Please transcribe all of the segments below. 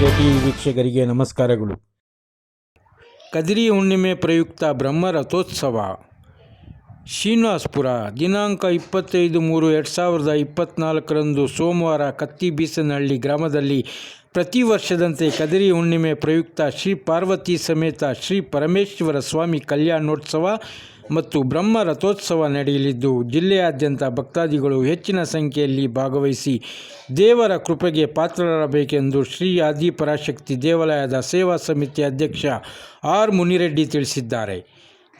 T ವೀಕ್ಷಕರಿಗೆ ನಮಸ್ಕಾರಗಳು. ಕದಿರಿ ಹುಣ್ಣಿಮೆ ಪ್ರಯುಕ್ತ ಬ್ರಹ್ಮ ರಥೋತ್ಸವ. ಶ್ರೀನಿವಾಸ್ಪುರ, ದಿನಾಂಕ ಇಪ್ಪತ್ತೈದು ಮೂರು ಎರಡು ಸಾವಿರದ ಇಪ್ಪತ್ತ್ನಾಲ್ಕರಂದು ಸೋಮವಾರ ಕತ್ತಿಬೀಸನಹಳ್ಳಿ ಗ್ರಾಮದಲ್ಲಿ ಪ್ರತಿ ವರ್ಷದಂತೆ ಕದರಿ ಹುಣ್ಣಿಮೆ ಪ್ರಯುಕ್ತ ಶ್ರೀ ಪಾರ್ವತಿ ಸಮೇತ ಶ್ರೀ ಪರಮೇಶ್ವರ ಸ್ವಾಮಿ ಕಲ್ಯಾಣೋತ್ಸವ ಮತ್ತು ಬ್ರಹ್ಮ ರಥೋತ್ಸವ ನಡೆಯಲಿದ್ದು, ಜಿಲ್ಲೆಯಾದ್ಯಂತ ಭಕ್ತಾದಿಗಳು ಹೆಚ್ಚಿನ ಸಂಖ್ಯೆಯಲ್ಲಿ ಭಾಗವಹಿಸಿ ದೇವರ ಕೃಪೆಗೆ ಪಾತ್ರರಬೇಕೆಂದು ಶ್ರೀ ಆದಿಪರಾಶಕ್ತಿ ದೇವಾಲಯದ ಸೇವಾ ಸಮಿತಿ ಅಧ್ಯಕ್ಷ ಆರ್ ಮುನಿರೆಡ್ಡಿ ತಿಳಿಸಿದ್ದಾರೆ.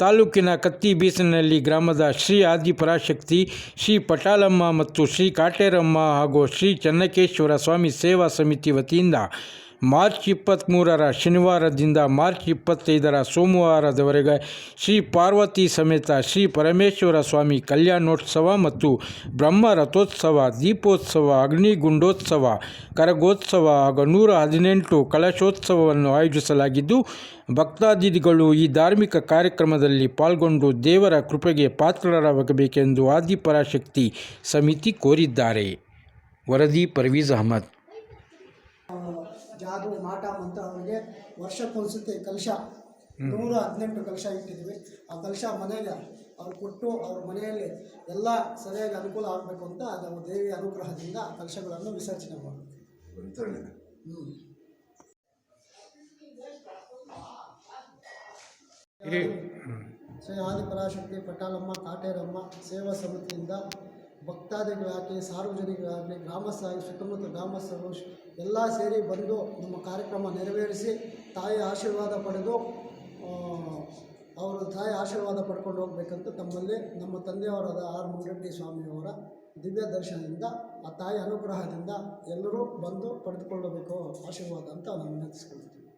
ತಾಲೂಕಿನ ಕತ್ತಿಬೀಸನಲ್ಲಿ ಗ್ರಾಮದ ಶ್ರೀ ಆದಿಪರಾಶಕ್ತಿ ಶ್ರೀ ಪಟಾಲಮ್ಮ ಮತ್ತು ಶ್ರೀ ಕಾಟೇರಮ್ಮ ಹಾಗೂ ಶ್ರೀ ಚನ್ನಕೇಶ್ವರ ಸ್ವಾಮಿ ಸೇವಾ ಸಮಿತಿ ವತಿಯಿಂದ ಮಾರ್ಚ್ ಇಪ್ಪತ್ತ್ಮೂರರ ಶನಿವಾರದಿಂದ ಮಾರ್ಚ್ ಇಪ್ಪತ್ತೈದರ ಸೋಮವಾರದವರೆಗೆ ಶ್ರೀ ಪಾರ್ವತಿ ಸಮೇತ ಶ್ರೀ ಪರಮೇಶ್ವರ ಸ್ವಾಮಿ ಕಲ್ಯಾಣೋತ್ಸವ ಮತ್ತು ಬ್ರಹ್ಮ ರಥೋತ್ಸವ, ದೀಪೋತ್ಸವ, ಅಗ್ನಿಗುಂಡೋತ್ಸವ, ಕರಗೋತ್ಸವ ಹಾಗೂ ನೂರ ಹದಿನೆಂಟು ಕಲಶೋತ್ಸವವನ್ನು ಆಯೋಜಿಸಲಾಗಿದ್ದು, ಭಕ್ತಾದಿಗಳು ಈ ಧಾರ್ಮಿಕ ಕಾರ್ಯಕ್ರಮದಲ್ಲಿ ಪಾಲ್ಗೊಂಡು ದೇವರ ಕೃಪೆಗೆ ಪಾತ್ರರಾಗಬೇಕೆಂದು ಆದಿಪರಾಶಕ್ತಿ ಸಮಿತಿ ಕೋರಿದ್ದಾರೆ. ವರದಿ ಪರ್ವೀಜ್ ಅಹಮದ್. ಜಾದು ಮಾಟ ಅಂತ ಅವರಿಗೆ ವರ್ಷಕ್ಕೊಂದ್ಸತಿ ಕಲಶ ನೂರ ಹದಿನೆಂಟು ಕಲಶ ಇಟ್ಟಿದ್ದೀವಿ ಆ ಕಲಶ ಮನೆಗೆ ಅವ್ರು ಕೊಟ್ಟು ಅವ್ರ ಮನೆಯಲ್ಲಿ ಎಲ್ಲ ಸರಿಯಾಗಿ ಅನುಕೂಲ ಆಗಬೇಕು ಅಂತ ನಾವು ದೇವಿಯ ಅನುಗ್ರಹದಿಂದ ಆ ಕಲಶಗಳನ್ನು ವಿಸರ್ಜನೆ ಮಾಡ್ತೀವಿ ಹ್ಞೂ ಶ್ರೀ ಆದಿಪರಾಶಕ್ತಿ ಪಟಾಲಮ್ಮ ಕಾಟೇರಮ್ಮ ಸೇವಾ ಸಮಿತಿಯಿಂದ ಭಕ್ತಾದಿಗಳಾಗಲಿ, ಸಾರ್ವಜನಿಕರಾಗಲಿ, ಗ್ರಾಮಸ್ಥರಾಗಲಿ, ಸುತ್ತಮುತ್ತ ಗ್ರಾಮಸ್ಥರು ಎಲ್ಲ ಸೇರಿ ಬಂದು ನಮ್ಮ ಕಾರ್ಯಕ್ರಮ ನೆರವೇರಿಸಿ ತಾಯಿ ಆಶೀರ್ವಾದ ಪಡೆದು ಅವರು ತಾಯಿ ಆಶೀರ್ವಾದ ಪಡ್ಕೊಂಡು ಹೋಗಬೇಕಂತ ತಮ್ಮಲ್ಲಿ ನಮ್ಮ ತಂದೆಯವರಾದ ಆರ್ ಮುಂಗಟ್ಟಿ ಸ್ವಾಮಿಯವರ ದಿವ್ಯ ದರ್ಶನದಿಂದ, ಆ ತಾಯಿ ಅನುಗ್ರಹದಿಂದ ಎಲ್ಲರೂ ಬಂದು ಪಡೆದುಕೊಳ್ಳಬೇಕು, ಆಶೀರ್ವಾದ ಅಂತ ನಾನು ವಿನಂತಿಸ್ಕೊಳ್ತೀನಿ.